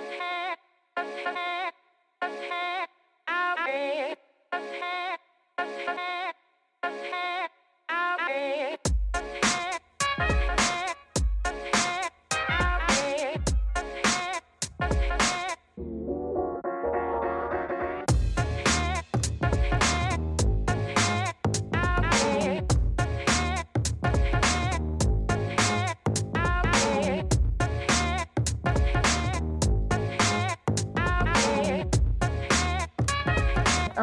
a pair, a pair, a pair.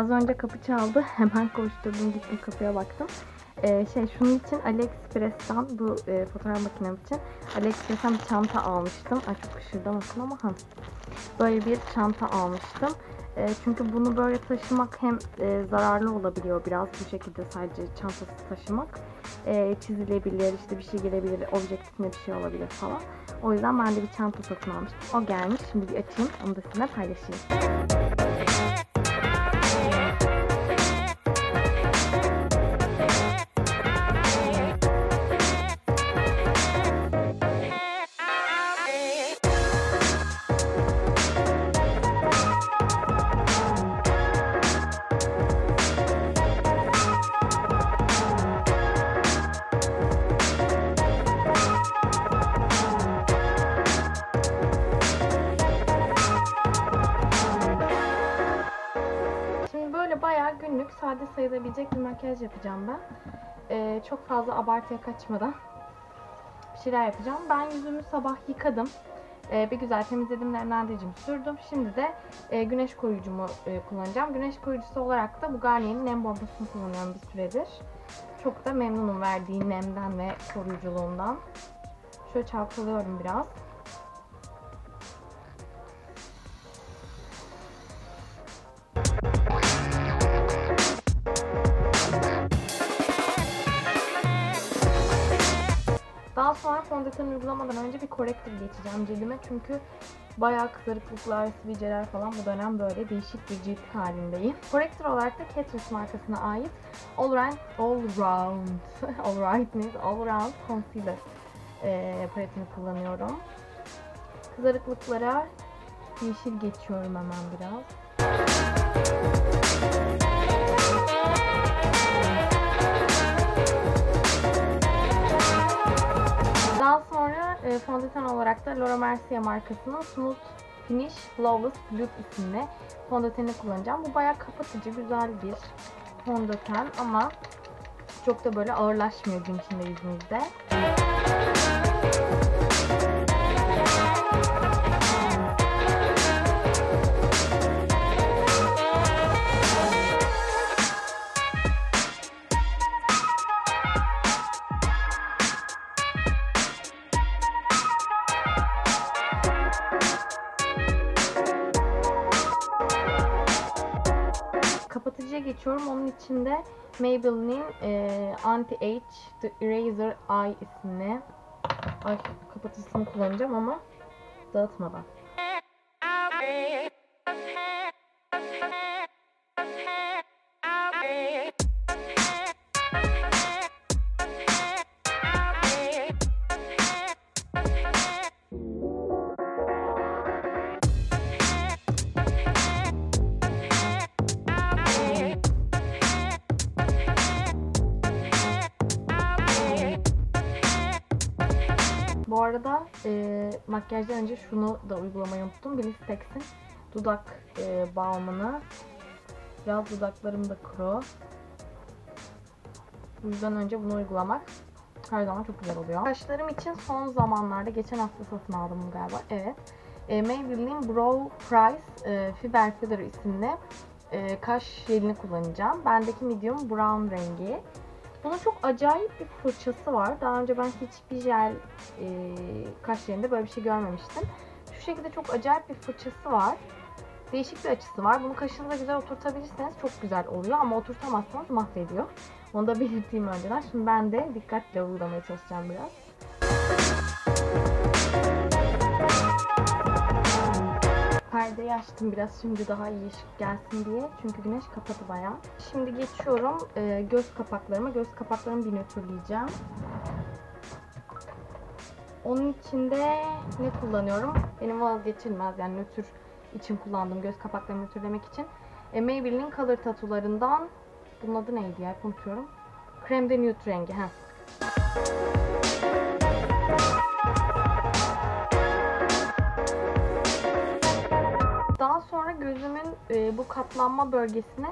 Az önce kapı çaldı. Hemen koşturdum gittim kapıya baktım. Ee, şey şunun için AliExpress'ten bu e, fotoğraf makinem için AliExpress'ten bir çanta almıştım. Ay çok hışırdamasın ama ha. Böyle bir çanta almıştım. E, çünkü bunu böyle taşımak hem e, zararlı olabiliyor biraz bu şekilde sadece çantası taşımak. E, çizilebilir, işte bir şey gelebilir, objektifine bir şey olabilir falan. O yüzden ben de bir çanta satın almıştım. O gelmiş. Şimdi bir açayım. Onu da sizinle paylaşayım. Günlük sade sayılabilecek bir makyaj yapacağım ben. Ee, çok fazla abartıya kaçmadan bir şeyler yapacağım. Ben yüzümü sabah yıkadım. Ee, bir güzel temizledim, nemlendiricimi sürdüm. Şimdi de e, güneş koruyucumu e, kullanacağım. Güneş koruyucusu olarak da bu Garnier'in nem bombasını kullanıyorum bir süredir. Çok da memnunum verdiği nemden ve koruyuculuğundan. Şöyle çalkalıyorum biraz. Fondöten uygulamadan önce bir korektif geçeceğim cildime çünkü bayağı kızarıklıklar, sivilceler falan bu dönem böyle değişik bir cilt halindeyim. Korektör olarak da Catrice markasına ait All Round, All Round, All Right means All Round Concealer e, paletini kullanıyorum. Kızarıklıklara yeşil geçiyorum hemen biraz. Daha sonra e, fondöten olarak da Laura Mercier markasının Smooth Finish Flawless Loop isimli fondöteni kullanacağım. Bu bayağı kapatıcı, güzel bir fondöten ama çok da böyle ağırlaşmıyor gün içinde yüzünüzde. Geçiyorum. Onun içinde Maybelline e, Anti-Age The Eraser Eye isimli ay, kapatıcısını kullanacağım ama dağıtmadan. Makyajdan önce şunu da uygulamayı unuttum. Blistex'in dudak e, balmını. Biraz dudaklarım da kuru. Bu yüzden önce bunu uygulamak her zaman çok güzel oluyor. Kaşlarım için son zamanlarda, geçen hafta satın aldım galiba. Evet. E, Maybelline Brow Price e, Fiber Filler isimli e, kaş jelini kullanacağım. Bendeki medium brown rengi. Bunun çok acayip bir fırçası var. Daha önce ben hiçbir jel e, kaş jelinde böyle bir şey görmemiştim. Şu şekilde çok acayip bir fırçası var. Değişik bir açısı var. Bunu kaşınıza güzel oturtabilirseniz çok güzel oluyor ama oturtamazsanız mahvediyor. Onu da belirteyim önceden. Şimdi ben de dikkatle uygulamaya çalışacağım biraz. Perdeyi açtım biraz şimdi daha iyi ışık gelsin diye. Çünkü güneş kapadı bayağı. Şimdi geçiyorum e, göz kapaklarıma. Göz kapaklarımı bir nötrleyeceğim. Onun içinde ne kullanıyorum? Benim vazgeçilmez yani nötr için kullandığım göz kapaklarını nötrlemek için. E, Maybelline Color Tattoo'larından bunun adı neydi ya? Unutuyorum. Creme de Nude rengi. Heh. Daha sonra gözümün e, bu katlanma bölgesine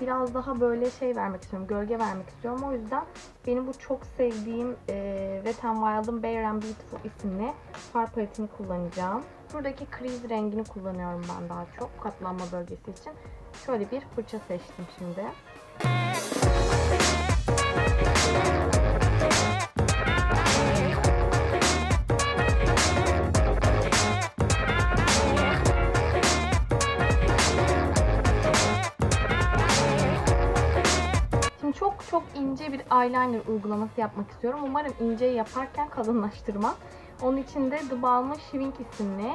biraz daha böyle şey vermek istiyorum, gölge vermek istiyorum. O yüzden benim bu çok sevdiğim e, Wet n Wild'ın Bare and Beautiful isimli far paletini kullanacağım. Buradaki kriz rengini kullanıyorum ben daha çok katlanma bölgesi için. Şöyle bir fırça seçtim şimdi. Şimdi eyeliner uygulaması yapmak istiyorum. Umarım ince yaparken kalınlaştırmam. Onun için de The Balm'ın Shiving isimli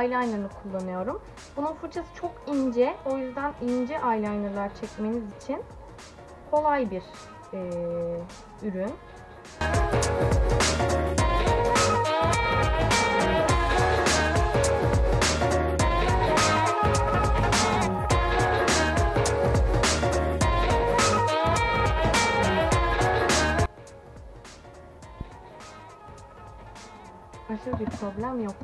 eyelinerını kullanıyorum. Bunun fırçası çok ince. O yüzden ince eyelinerlar çekmeniz için kolay bir eee, ürün. Aşırı bir problem yok.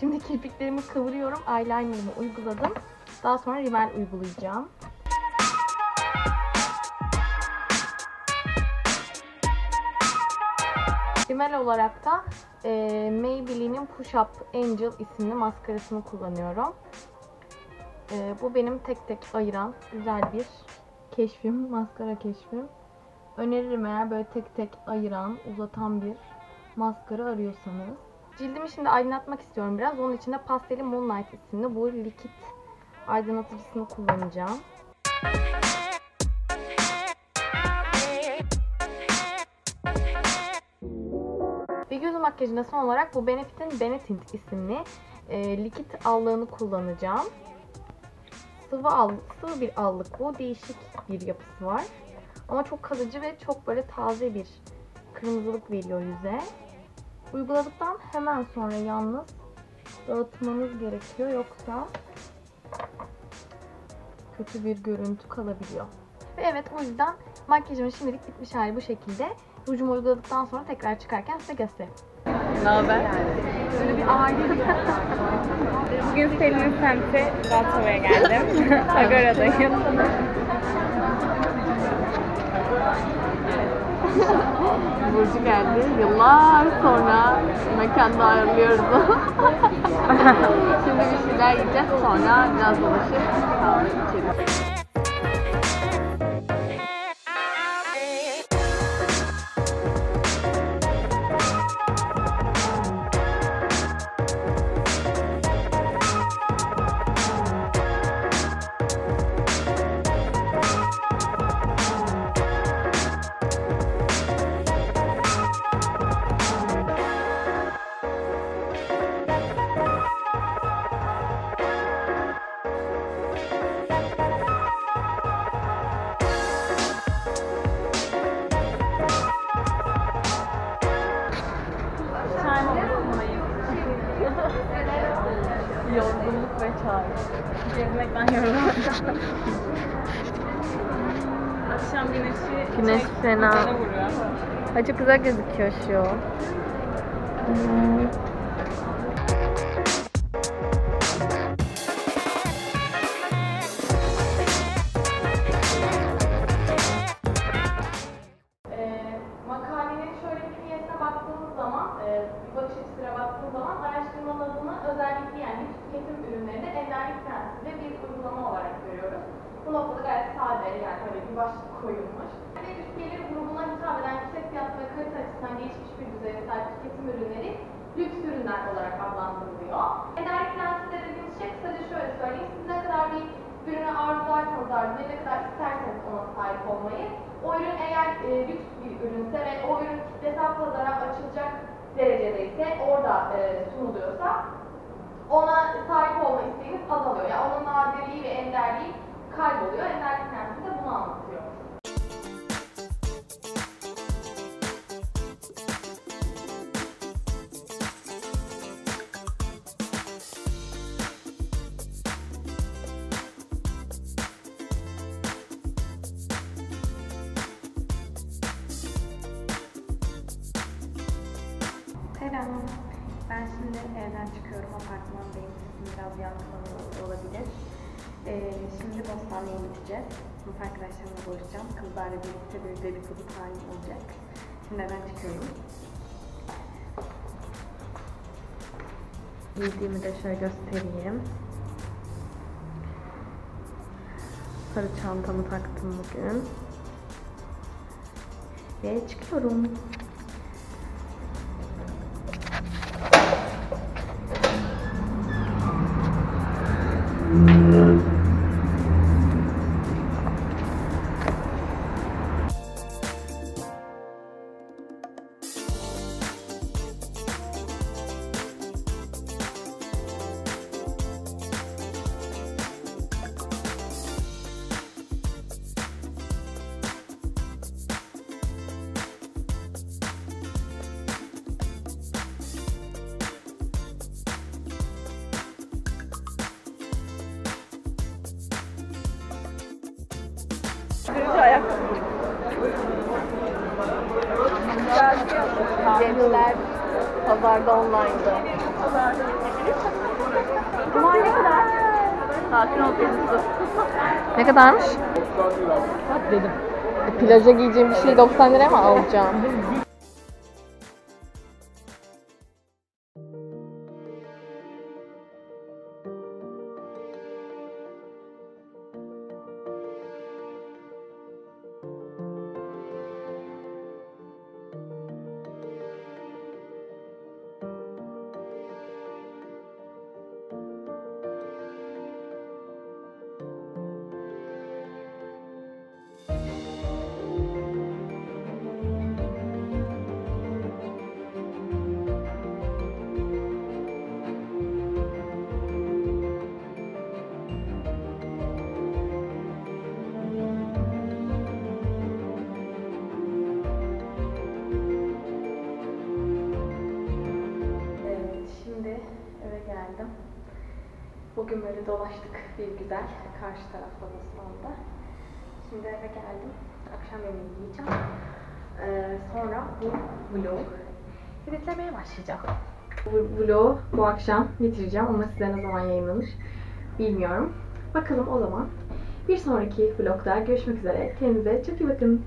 Şimdi kirpiklerimi kıvırıyorum. Eyelinerımı uyguladım. Daha sonra rimel uygulayacağım. Rimel olarak da e, Maybelline'in Push Up Angel isimli maskarasını kullanıyorum. E, bu benim tek tek ayıran güzel bir keşfim, maskara keşfim. Öneririm eğer böyle tek tek ayıran, uzatan bir maskara arıyorsanız. Cildimi şimdi aydınlatmak istiyorum biraz. Onun için de Pasteli Moonlight isimli bu likit aydınlatıcısını kullanacağım. Ve göz makyajında son olarak bu Benefit'in Benetint isimli e, likit allığını kullanacağım. Sıvı, al, sıvı bir allık bu. Değişik bir yapısı var. Ama çok kalıcı ve çok böyle taze bir kırmızılık veriyor yüze. Uyguladıktan hemen sonra yalnız dağıtmanız gerekiyor yoksa kötü bir görüntü kalabiliyor. Ve evet o yüzden makyajımın şimdilik bitmiş hali bu şekilde. Rujumu uyguladıktan sonra tekrar çıkarken size göstereyim. Ne haber? Böyle bir aile Bugün Selin'in semti Balçova'ya geldim. Agora'dayım. Burcu geldi. Yıllar sonra mekanda ayarlıyoruz. Şimdi bir şeyler yiyeceğiz sonra biraz dolaşıp içeriz. Güneş fena. Ay çok güzel gözüküyor şu. prensibinde bir uygulama olarak görüyoruz. Bu noktada gayet sade yani böyle bir başlık koyulmuş. O ürün eğer e, lüks bir ürünse ve o ürün kitlesel pazara açılacak derecede ise orada e, sunuluyorsa ona sahip olma isteğiniz azalıyor. Yani onun nadirliği ve enderliği kayboluyor. Enderlik Günaydın. Ben şimdi evden çıkıyorum. Apartmandayım. Sesim biraz yankılanıyor olabilir. Ee, şimdi Bostanlı'ya gideceğiz. Sınıf arkadaşlarımla buluşacağım. Kızlarla birlikte bir dedikodu time olacak. Şimdi evden çıkıyorum. Giydiğimi de şöyle göstereyim. Sarı çantamı taktım bugün. Ve çıkıyorum. Gençler pazarda online'da. Bunlar ne kadar? Sakin ol teyzesi. Ne kadarmış? dedim. E, plaja giyeceğim bir şeyi 90 liraya mı alacağım? Dolaştık bir güzel karşı tarafta Bostan'da. Şimdi eve geldim. Akşam yemeği yiyeceğim. Ee, sonra bu vlog editlemeye başlayacağım. Bu vlogu bu akşam bitireceğim ama size ne zaman yayınlanır bilmiyorum. Bakalım o zaman. Bir sonraki vlogda görüşmek üzere. Kendinize çok iyi bakın.